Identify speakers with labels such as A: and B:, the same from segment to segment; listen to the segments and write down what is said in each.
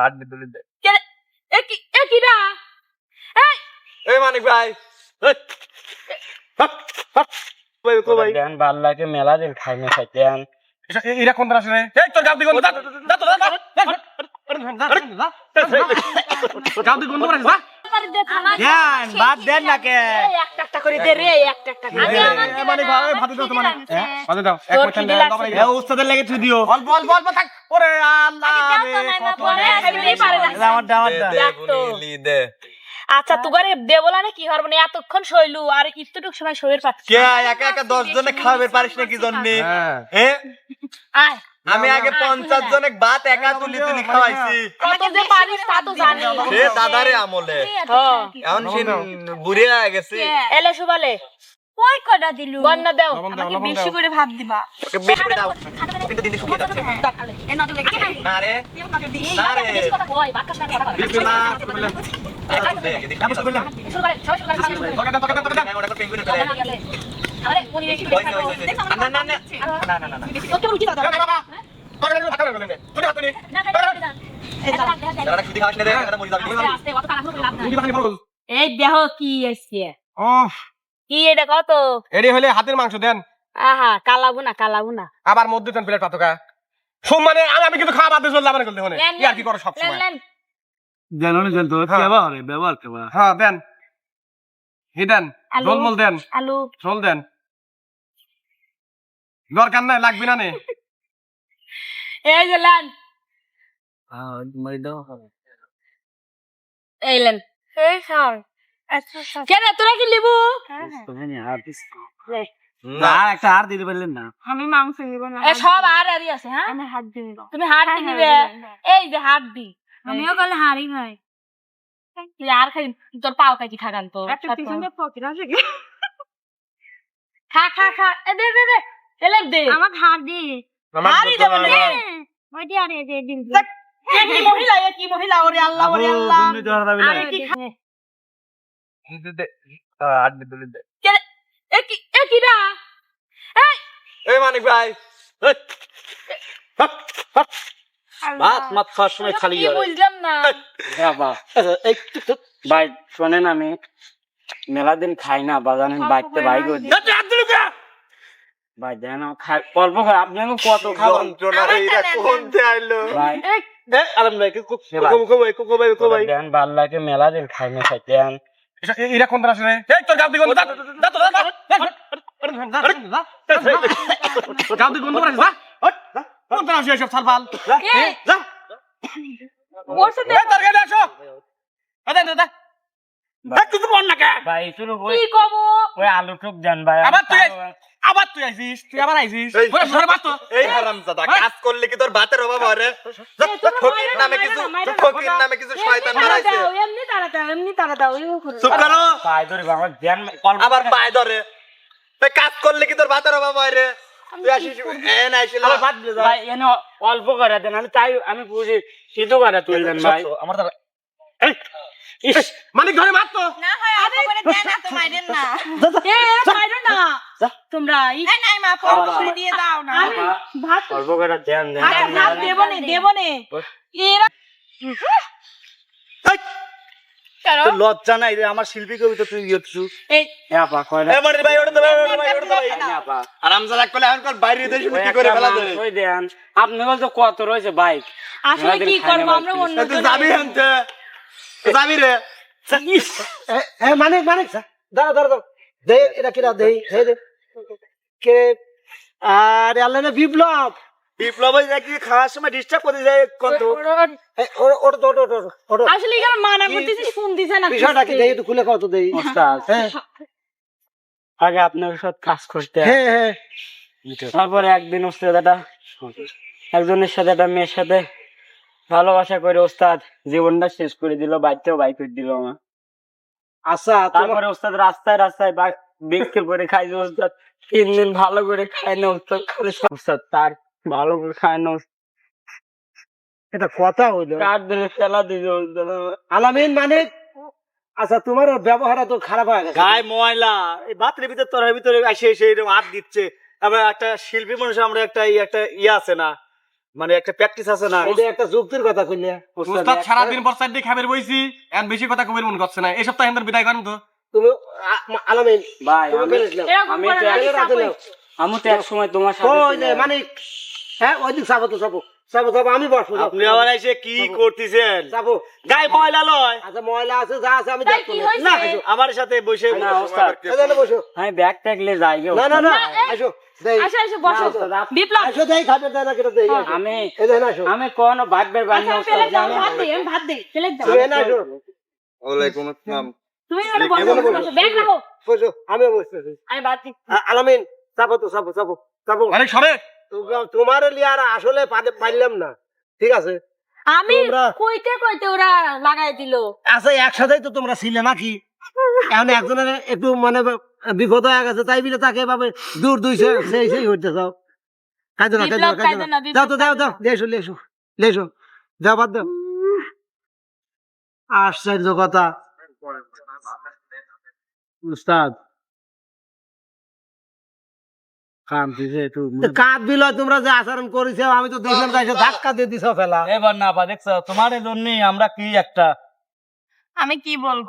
A: আড্ডি তুলি দে
B: একি একিরা
A: এই মানিক ভাই এই, ভাই
C: দেন ভালো লাগে মেলা দিন খাই না
A: এটা- এ- এরা কোন আসে রে এই তোর গাবদি গন্ধ যা, যা। তোর গাবদি গন্ধ করে যা
C: দেন বাদ দেন না কে
B: একটা একটা করে দে রে একটা একটা করে
A: মানিক ভাই ভাতে দাও তো মানিক হ্যাঁ ভাতে দাও এক পয়সা। দাও
C: এ উস্তাদের লেগে তুই দিও
A: অল্প অল্প অল্প থাক ওরে আল্লাহ রে
B: পরে পারে না।
C: আমার দামার দা
B: আচ্ছা তুগারে দে না কি হরবো না এতক্ষণ শৈলু আর ইতটুক সময় শরীর পাচ্ছে।
D: কে একা একা দশ জনে খাওয়াবে পারিস না কি জন্যে
A: হ্যাঁ
B: আয়।
D: আমি আগে পঞ্চাশ জনে ভাত একা তুলি তুলি খাওয়াইছি।
B: কত যে পারিস তা তো জানি।
D: সে দাদারে আমলে।
B: হ্যাঁ।
D: এখন সে বুড়ি হয়ে গেছে।
B: এলে সুবালে।
E: কই কটা দিলু
B: বন্যা দেও।
E: আমাকে বেশি করে ভাত দিবা।
D: ওকে বেশি করে দাও। কিন্তু দিনে শুকিয়ে যাচ্ছে। না রে। না রে। হ্যাঁ, করে পেঙ্গুইনে ফেলে। ওই যে, ওই যে, ওই। যে। না, না, না, না। না, না, না, না।
A: নে নে।
D: না রে।
A: মুড়ি বাকি ফরজ
B: এই দেহ কি
A: ও
B: কি এটা কত?
A: এডি হলে হাতের মাংস দেন।
B: আহা কালাবো না কালাবো না
A: আবার মধ্যে দেন প্লেট পাতকা সোম মানে আমি আমি কিন্তু খাওয়া বাদ দিয়ে চললাম আমার করতে হনে কি আর কি করো সব সময়
B: লেন।
C: জানো না জানতো
A: হ্যাঁ।
C: ব্যবহার ব্যবহার কেবা।
A: হ্যাঁ দেন। হি দেন
B: আলু।
A: দেন।
B: আলু।
A: ঝোল দেন। দরকার নাই লাগবে না নে।
B: এই যে লেন।
C: হ্যাঁ
B: এই লেন।
E: এই
B: কেন তোরা কি লিবু?
C: তুমি নি আর পিস
D: না,
C: না একটা আর দিতে পারলেন না।
E: আমি মাংস নিব না
B: এ সব আর আরই আছে হ্যাঁ?
E: আমি হাত দিব
B: তুমি হাত
E: হ্যাঁ, হ্যাঁ,
B: এই যে হাত দি।
E: আমিও গেলে হারি নাই
B: তুই আর খাই তোর পাও খাই কি খাগান তো।
E: একটা পিছনে পকেট আছে কি?
B: খা খা খা। এ দে দে দে। এলে দে।
E: আমাকে হাত দি।
B: হারি দেবো না।
E: ওই দি আরে যে দিন
B: কি মহিলা কি মহিলা ওরে আল্লাহ ওরে আমি কি খা-
A: আড্ডি তুলি দে
B: এ কি এ কি না
D: এই মানিক ভাই
C: ভাত মাত খাওয়ার সময় খালি
B: কি না
C: বাবা ভাই শোনেন আমি মেলা দিন খাই না বাজানে বাইতে ভাই গো ভাই দেন খাই অল্প খাই আপনাকে কত খাবেন
D: কোন আইলো?
C: ভাই ভাই।
A: ভাই ভাই
C: দেন ভালো লাগে মেলা দিন খাই না
A: এটা এরা কোন আসলে এই তোর গাবদি গন্ধ যা যা তো তোর গাবদি গন্ধ যা। কোন আসে এসব সালবাল যা।
B: ওর সাথে
A: তোর গাড়ি আসো। আদা দাদা কিছু বল না
C: ভাই শুরু ওই
B: কি কব?
C: ওই আলু টুক দেন ভাই
A: আবার তুই আবার তুই আইছিস তুই আবার আইছিস ওরে ধরে বাস
D: এই হারামজাদা, কাজ করলে কি তোর ভাতের অভাব হয় রে? যা,
B: এই,
D: ফকির নামে কিছু
B: না, মাইরো না,
D: ফকির নামে কিছু শয়তান
B: এমনি তারা
D: বানাইছে
B: দাও এমনি তারা দাও এমনি তারা দাও
D: চুপ করো।
C: ভাই ধরে বাবা দেন
D: আবার পায়ে ধরে। কাজ করলে কি তোর ভাতের অভাব হয় রে? তুই আসিস এ না। আইছিল
A: আবার বাদ দিয়ে যা।
C: ভাই এনে অল্প করে দেন আমি তাই আমি বুঝি সিদ্ধ করে তুলবেন ভাই।
A: আমার ইস ধরে মার তো
E: না হয় আপা করে দেন না তো মাইরেন না।
B: এ মাইরো না। তোমরা
E: এই নাই মা করে দিয়ে দাও না।
B: আমি ভাত
C: অল্প করে দেন দেন
B: আচ্ছা ভাত দেবো নে দেবো নে। এরা
C: লজ্জা নাই রে আমার শিল্পী তুই না? না
D: ফেলা
C: মাংস
D: যায়
C: দেন। আপনি বলতে কত রয়েছে বাইক?
B: আসলে কি করব আমরা অন্য
D: তুই যাবি আনতে। যাবি রে।
F: মানে মানে দাঁড়া দাঁড়া দাঁড়া। দে এটা কিরা দেই হে দে কে? আরে আল্লাহ না বিপ্লব।
D: বিপ্লব খাওয়ার সময় ডিস্টার্ব করে যায় কত?
F: ওর ওর ওর। ওর ওর
B: আসলে এখানে মানা করতেছিস ফোন দিছে না।
F: বিষয়টা কি? দেই একটু খুলে কত দেই।
C: ওস্তাদ।
F: হ্যাঁ।
C: আগে আপনার সাথে কাজ করতে হ্যাঁ
F: হ্যাঁ।
C: তারপরে একদিন ওস্তাদ একটা একজনের সাথে একটা মেয়ের সাথে ভালোবাসা করে ওস্তাদ জীবনটা শেষ করে দিল বাড়িতেও বাইক করে দিল আমার।
F: আচ্ছা
C: তারপরে ওস্তাদ রাস্তায় রাস্তায় বাইক বিক্রি করে খাইছে ওস্তাদ তিন দিন ভালো করে খায় না ওস্তাদ খালি ওস্তাদ তার ভালো করে খায় না
F: এটা কথা হইল।
C: কাঠ ধরে ফেলা দিল ওস্তাদ
F: আলামিন মানে? আচ্ছা তোমার ব্যবহার তো খারাপ হয়ে গেছে।
D: গায়ে ময়লা এই বাতের ভিতরে তোর ভিতরে এসে এসে এরকম হাত দিচ্ছে। আবার একটা শিল্পী মানুষ আমরা একটা একটা ইয়ে আছে না
A: মানে একটা প্র্যাকটিস আছে না
F: এটা একটা যুক্তির কথা কইলে
D: উস্তাদ সারাদিন পর সাইড দিয়ে খাবার বইছি এখন বেশি কথা কবির মন করছে না। এই সপ্তাহে বিদায় করেন তো।
F: তুমি আলামিন
C: ভাই আমি আমি তো এক সময় তোমার সাথে
F: ওই মানে হ্যাঁ ওই তো যাব যাব যাব আমি বসবো
A: আপনি আবার এসে কি করতেছেন? গায়ে ময়লা লয়।
F: আচ্ছা ময়লা আছে যা আছে আমি না।
A: আমার সাথে বসে
C: না,
F: বসো।
C: আমি ব্যাগ ট্যাগলে যাই গো
F: না না না আসো।
C: আমি কোনো
B: ভাত ভাত
D: ওয়ালাইকুম আসসালাম।
B: তুমি ব্যাগ রাখো।
F: বসো আমি বসতেছি
B: আমি
F: আলামিন চাপো তো চাপো চাপো চাপো। তোমার লিয়ার আসলে পারলাম না ঠিক আছে?
B: আমি কইতে কইতে ওরা লাগাই দিল।
F: আচ্ছা একসাথেই তো তোমরা ছিলে নাকি? এখন একজনের একটু মানে বিপদ হয়ে গেছে তাই বলে তাকে এভাবে দূর দুই সেই সেই হইতে চাও। কাঁদো না কাঁদো না কাঁদো দাও তো দাও দাও লেসো লেসো লেসো দাও বাদ দাও। আশ্চর্য কথা। উস্তাদ। কাঁদ তোমরা যে আচরণ করেছ আমি তো দেখলাম তাই ধাক্কা দিয়ে দিছ ফেলা।
A: এবার না পা দেখছ তোমার জন্য আমরা কি একটা
E: আমি কি বলব।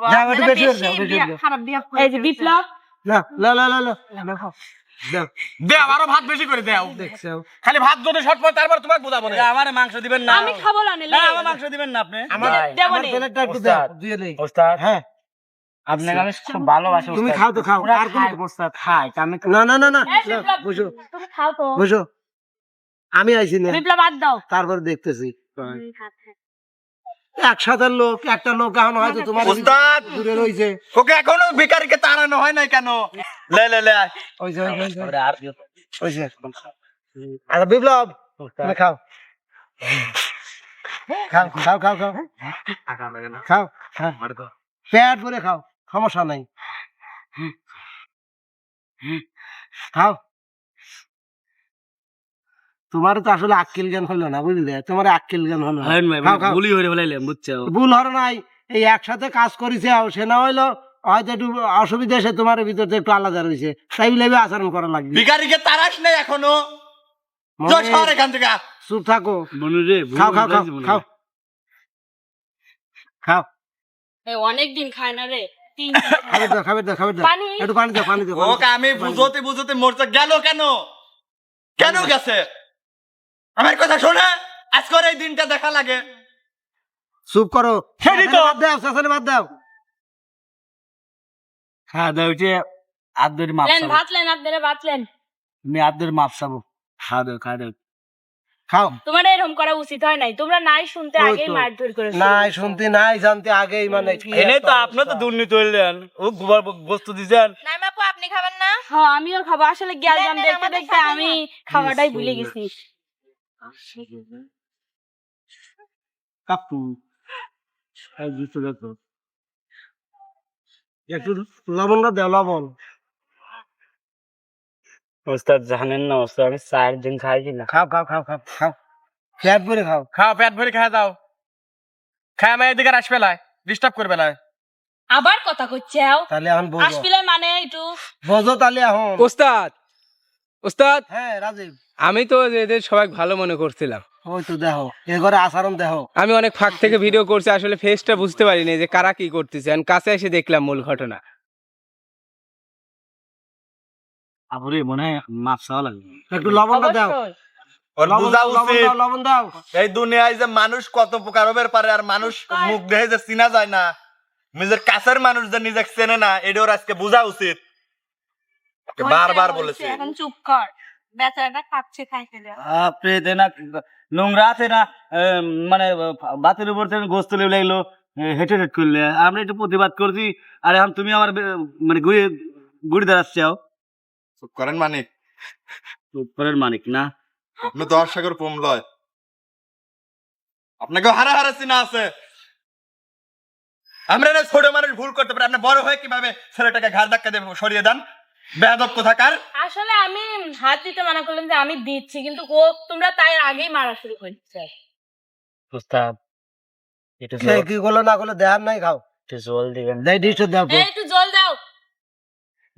E: খারাপ
B: এই যে বিপ্লব।
F: না না না না না দেখো
D: আরও ভাত বেশি করে দাও খালি ভাত যদি শর্ট পড়ে তারপর তোমাকে বোঝাবো না।
A: আমার মাংস দিবেন না।
B: আমি খাব না
A: না আমার মাংস দিবেন না আপনি।
F: আমার
B: দেবো
F: আমার প্লেটটা একটু দাও দিয়ে নেই।
C: ওস্তাদ।
F: হ্যাঁ।
C: আপনাকে আমি খুব ভালোবাসি
F: তুমি খাও তো খাও। আর কোনো
C: ওস্তাদ। খাই আমি
F: না না না না।
B: এই
F: না,
B: বিপ্লব,
F: বসো।
B: তুমি খাও তো।
F: বসো। আমি আইছি না।
B: বিপ্লব বাদ দাও।
F: তারপর দেখতেছি। একসাথে লোক একটা লোক এখন হয়তো তোমার
D: উস্তাদ!
F: দূরে রয়েছে।
D: ওকে এখনও বেকারিকে তাড়ানো হয় নাই কেন? লে লে লে
F: ওই যে, ওই যে, ওই
C: আর
F: ওই যে। আচ্ছা বিপ্লব! খাও। খাও খাও খাও খাও। খাও হ্যাঁ পেট ভরে খাও সমস্যা নাই। খাও। তোমার তো আসলে আক্কেল জ্ঞান হলো না বুঝলে? তোমার আক্কেল জ্ঞান হলো খাও।
A: হয়ে ফেলাইলেন বুঝছ?
F: ভুল হর নাই। এই একসাথে কাজ করেছে সে না হইল হয়তো একটু অসুবিধা এসে তোমার ভিতর একটু আলাদা রয়েছে। তাই এভাবে আচরণ করা লাগবে।
D: ভিখারিকে তাড়াস নাই এখনও? এখান থেকে।
F: চুপ থাকো।
A: মনু রে
F: খাও খাও খাও খাও। খাও।
B: এই অনেক দিন খায় না রে।
F: খাবে দাও খাবে দাও খাবে দাও। একটু পানি দাও পানি দাও
D: ওকে আমি বুঝতে বুঝতে মরতে গেল কেন? কেন গেছে? আমার কথা শোনে আজকের এই দিনটা দেখা লাগে।
F: চুপ করো।
A: সেটাই তো।
F: বাদ দাও শাসনে বাদ দাও।
A: হ্যাঁ দাও যে আদর মাপ
B: লেন ভাত লেন আপনারা ভাত লেন।
A: আমি আদর মাপ চাবো খা দাও খা দাও।
F: খাও।
B: তোমার এরকম করা উচিত হয় নাই। তোমরা নাই শুনতে আগেই মারধর করেছ।
F: নাই শুনতে নাই জানতে আগেই মানে
A: এনে তো আপনি তো দুর্নীতি হইলেন। ও গোবর বস্তু দিছেন।
E: নাই মাপু আপনি খাবেন না?
B: হ্যাঁ আমিও খাব। আসলে গ্যাল
E: না,
B: দেখতে দেখতে আমি খাওয়াটাই ভুলে গেছি।
F: কাপু এই দুটো একটু লবণটা দাও লবণ
C: ওস্তাদ জানেন না ওস্তাদ আমি চার দিন খাইছি না
F: খাও খাও খাও খাও খাও। পেট ভরে খাও
D: খাও পেট ভরে খায় দাও খায় আমার এদিকে আস পেলায় ডিস্টার্ব করবে না।
B: আবার কথা কচ্ছে
F: তাহলে এখন বোঝো।
B: আসলে মানে একটু
F: বোঝো তাহলে এখন।
G: ওস্তাদ ওস্তাদ।
F: হ্যাঁ রাজীব।
G: আমি তো এদের সবাই ভালো মনে করছিলাম।
F: ওই তো দেখো এ ঘরে আচরণ দেখো।
G: আমি অনেক ফাঁক থেকে ভিডিও করছি আসলে ফেসটা বুঝতে পারিনি যে কারা কি করতেছে। আমি কাছে এসে দেখলাম মূল ঘটনা।
A: আপুরে মনে হয় মাপ চাওয়া লাগবে।
F: একটু লবণটা দাও
D: ওর বুঝা উচিত।
F: লবণ দাও।
D: এই দুনিয়ায় যে মানুষ কত প্রকার হবার পারে আর মানুষ মুখ দেখে যে চিনা যায় না নিজের কাছের মানুষ যে নিজে চেনে না এটা ওর আজকে বোঝা উচিত। বারবার বলেছি।
E: এখন চুপ কর। বেচারাটা খাচ্ছে খাইতে
A: আপনি তেনা নোংরা আছে না মানে বাতের উপর থেকে গোস্ত লেগে লাগল হেঁটে হেট করলে। আমরা একটু প্রতিবাদ করছি আর এখন তুমি মানে ঘুরে ঘুরে দাঁড়াচ্ছ
D: চুপ করেন মানিক।
A: মানিক না।
D: আপনি তো অসাগর পোম লয়। আপনাকে হারা হারা চিনা আছে। আমরা না ছোট মানুষ ভুল করতে পারি আপনি বড় হয়ে কীভাবে ছেলেটাকে ঘাড় ধাক্কা দিয়ে সরিয়ে দেন? বেয়াদব কোথাকার?
B: আসলে আমি হাত দিতে মানা করলাম যে আমি দিচ্ছি কিন্তু ও তোমরা তাই আগেই মারা শুরু করছে।
C: একটু
F: কে কি করল না দেহার নাই খাও।
C: একটু জল দিবেন
F: দেই দাও
B: এই একটু জল দাও।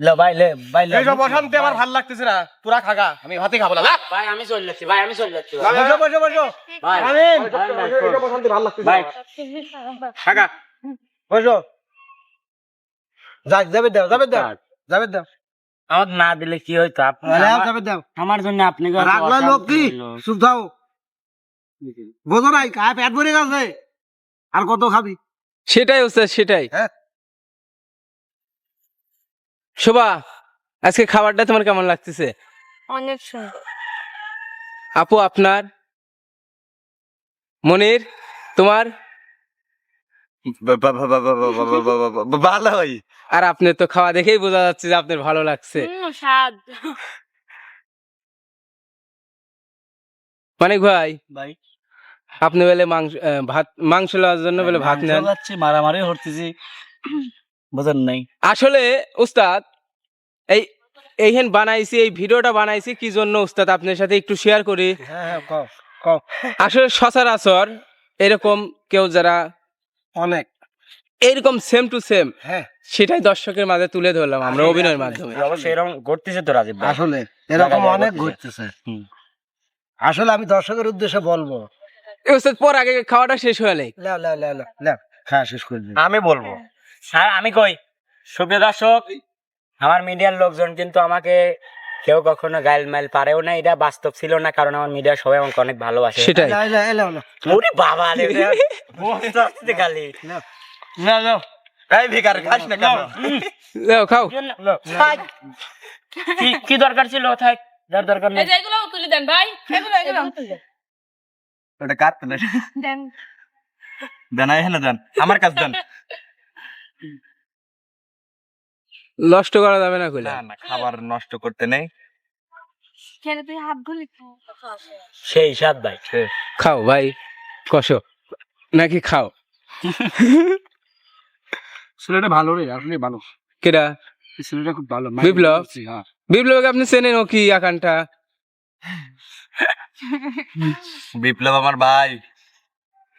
A: লে ভাই লে ভাই লে
F: এইসব অশান্তি আমার ভালো লাগতেছে না। তোরা খাগা। আমি ভাতই খাব না
C: ভাই আমি চলে যাচ্ছি ভাই আমি চলে যাচ্ছি
F: বসো বসো বসো।
C: ভাই
F: অশান্তি ভালো লাগতেছে
C: ভাই
F: খাগা। বসো। যাক যাবে দাও যাবে দাও যাবে দাও।
C: আমার না দিলে কি হইতো? আমার-
F: দাও।
C: আমার জন্য আপনি
F: রাগলা লোক কি। চুপ থাও। বোঝো নাই খায় পেট ভরে গেছে। আর কত খাবি?
G: সেটাই ওস্তাদ সেটাই।
F: হ্যাঁ।
G: শোভা আজকে খাবারটা তোমার কেমন লাগতেছে?
E: অনেক সুন্দর।
G: আপু আপনার? মনির তোমার?
D: ভালোই
G: আর আপনার তো খাওয়া দেখেই বোঝা যাচ্ছে যে আপনার ভালো লাগছে
B: হুম, স্বাদ
G: মানিক ভাই
A: ভাই
G: আপনি বলে মাংস ভাত মাংস লওয়ার জন্য বলে ভাত নেন
A: মারামারি হরতেছি বুঝেন নাই
G: আসলে উস্তাদ এই এইখান বানাইছি এই ভিডিওটা বানাইছি কি জন্য উস্তাদ আপনার সাথে একটু শেয়ার করি
F: হ্যাঁ হ্যাঁ
G: আসলে সচরাচর এরকম কেউ যারা
F: অনেক।
G: এরকম সেম টু সেম
F: হ্যাঁ।
G: সেটাই দর্শকের মাঝে তুলে ধরলাম আমরা অভিনয়ের মাধ্যমে।
C: অবশ্যই এরকম ঘটতেছে তো রাজীব ভাই।
F: আসলে এরকম অনেক
C: ঘটতেছে।
F: ঘটতেছে আসলে আমি দর্শকের উদ্দেশ্যে বলব।
G: এই উস্তাদ পর আগে খাওয়াটা শেষ হয়ে নেই।
F: লাও লাও লাও লাও লাও খাওয়া শেষ করে দিন।
D: আমি বলব।
C: স্যার আমি কই সুপ্রিয় দর্শক আমার মিডিয়ার লোকজন কিন্তু আমাকে কেউ কখনো গাইল মাইল পারেও না এটা বাস্তব ছিল না কারণ আমার মিডিয়া সবাই আমাকে অনেক ভালোবাসে।
G: সেটাই।
C: ওরে বাবা রে বসতে
A: না না
D: এই ভিকার খাস না কেন?
G: লেও খাও।
C: কি- কি দরকার ছিল? থাক যার দরকার নেই।
B: এই তুলে দেন ভাই।
E: এগুলো এগুলো।
D: ওটা কাটতে না
E: দেন।
D: দেন এখানে দেন। আমার কাছে দেন।
G: নষ্ট করা যাবে না কইলা?
D: না না খাবার নষ্ট করতে নেই।
E: কেন তুই হাত গুলি
C: সেই সাত ভাই।
G: খাও ভাই কষো। নাকি খাও?
F: ছেলেটা ভালো রে আসলে ভালো।
G: কেডা?
F: ছেলেটা খুব ভালো
G: বিপ্লব?
F: হ্যাঁ।
G: বিপ্লবকে আপনি চেনেন ও কি আকানটা
D: বিপ্লব আমার ভাই।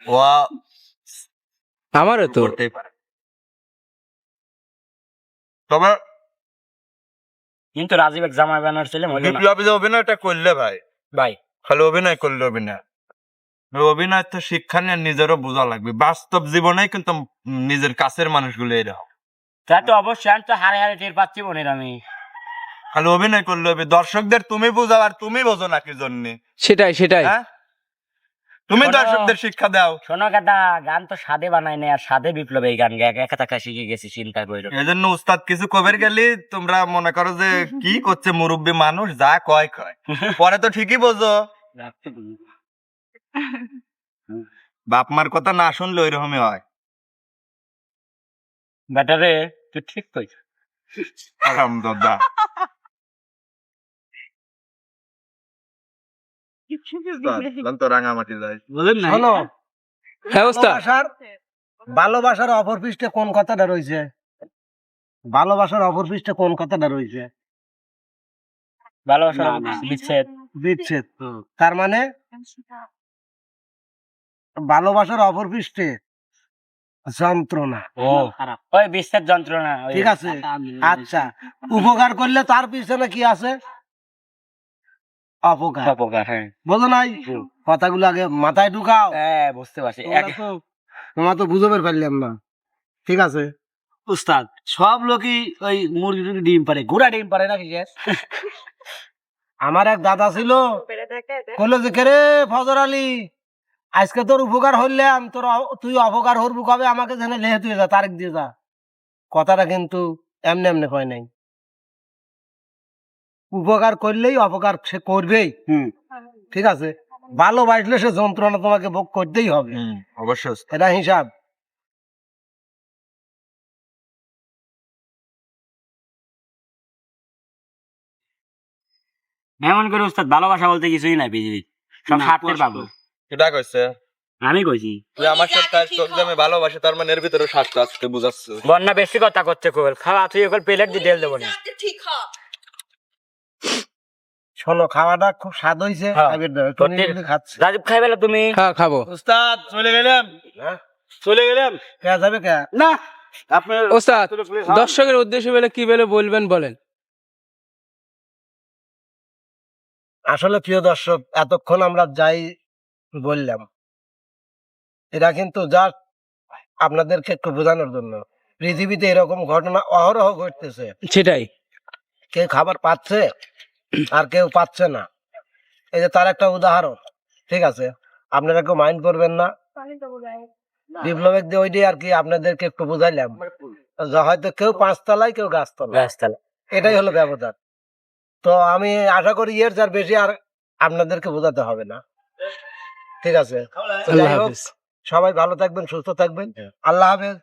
D: ও
G: আমারও তো।
D: করতেই পারে। তবে
C: কিন্তু রাজীব এক জামাই বানার ছিল মনে না।
D: বিপ্লব অভিনয়টা করলে ভাই।
C: ভাই।
D: খালি অভিনয় করলে অভিনয়। অভিনয় তো শিক্ষা নিয়ে নিজেরও বোঝা লাগবে। বাস্তব জীবনে কিন্তু নিজের কাছের মানুষগুলো এরকম।
C: তা তো অবশ্যই আমি তো হারে হারে টের পাচ্ছি মনের আমি।
D: খালি অভিনয় করলে হবে। দর্শকদের তুমি বোঝাও আর তুমি বোঝো না কি জন্য।
G: সেটাই সেটাই।
D: হ্যাঁ? তুমি দর্শকদের শিক্ষা দাও।
C: শোনো কাদা গান তো সাদে বানায় নাই আর সাদে বিপ্লব এই গান গায় একা টাকা শিখে গেছি চিন্তা করে
D: এই জন্য উস্তাদ কিছু কবের গেলি তোমরা মনে করো যে কি করছে মুরব্বী মানুষ যা কয় কয়। পরে তো ঠিকই বোঝো। বাপ মার কথা না শুনলে ওই রকমই হয়।
C: ব্যাটারে তুই ঠিক কইছ।
D: আরাম দাদা রাঙামাটি যায়
G: হ্যাঁ ওস্তাদ।
F: ভালোবাসার ভালোবাসার অপর পৃষ্ঠে কোন কথাটা রয়েছে? ভালোবাসার অপর পৃষ্ঠে কোন কথাটা রয়েছে?
C: ভালোবাসা বিচ্ছেদ।
F: বিচ্ছেদ তার মানে? ভালোবাসার অপর পৃষ্ঠে যন্ত্রণা।
C: ওই বিচ্ছেদ যন্ত্রণা
F: ঠিক আছে? আচ্ছা উপকার করলে তার পিছনে কি আছে? অপকার।
C: অপকার হ্যাঁ।
F: বোঝো নাই? কথাগুলো আগে মাথায় ঢুকাও।
C: হ্যাঁ বুঝতে পারছি।
F: তোমরা তো বুঝতে পারলাম না। ঠিক আছে?
A: উস্তাদ সব লোকই ওই মুরগি টুরগি ডিম পারে ঘোড়া ডিম পারে নাকি গ্যাস
F: আমার এক দাদা ছিল কইলো যে কেরে ফজর আলী আজকে তোর উপকার হইলাম তোর তুই অপকার হরবু কবে? আমাকে যেন লেহে তুই যা তারিখ দিয়ে যা। কথাটা কিন্তু এমনি এমনি কয় নাই। উপকার করলেই অপকার সে করবেই। ঠিক আছে? ভালোবাসলে সে যন্ত্রণা তোমাকে ভোগ করতেই হবে।
D: অবশ্যই।
F: এটা হিসাব।
C: এমন করে উস্তাদ ভালোবাসা বলতে কিছুই নাই পৃথিবী সব স্বার্থের। পাবো
D: এটা কইছে?
C: আমি কইছি।
D: তুই আমার সাথে তোকে যে আমি ভালোবাসি তার মানে এর ভিতরে স্বার্থ আছে তুই বুঝাচ্ছ।
C: বন্যা বেশি কথা করছে কোল খাওয়া তুই ওকে প্লেট দিয়ে ঢেল দেবো না।
F: শোনো খাওয়াটা খুব স্বাদ হয়েছে
C: হ্যাঁ। রাজীব খাই বেলা তুমি?
G: হ্যাঁ খাব।
A: উস্তাদ চলে গেলাম।
F: হ্যাঁ?
A: চলে গেলাম।
F: কে যাবে কে
A: না আপনার
G: ওস্তাদ দর্শকের উদ্দেশ্যে বলে কি বলে বলবেন বলেন।
F: আসলে প্রিয় দর্শক এতক্ষণ আমরা যাই বললাম। এটা কিন্তু যা আপনাদেরকে একটু বোঝানোর জন্য। পৃথিবীতে এরকম ঘটনা অহরহ ঘটতেছে।
G: সেটাই।
F: কেউ খাবার পাচ্ছে? আর কেউ পাচ্ছে না। এই যে তার একটা উদাহরণ ঠিক আছে? আপনারা কেউ মাইন্ড করবেন না। বিপ্লবের দিয়ে ওইটাই আর কি আপনাদেরকে একটু বুঝাইলাম। হয়তো কেউ পাঁচতলায় কেউ গাছতলায়।
C: গাছতলা
F: এটাই হলো ব্যবধান। তো আমি আশা করি এর যার বেশি আর আপনাদেরকে বোঝাতে হবে না। ঠিক আছে? সবাই ভালো থাকবেন সুস্থ থাকবেন। আল্লাহ হাফেজ।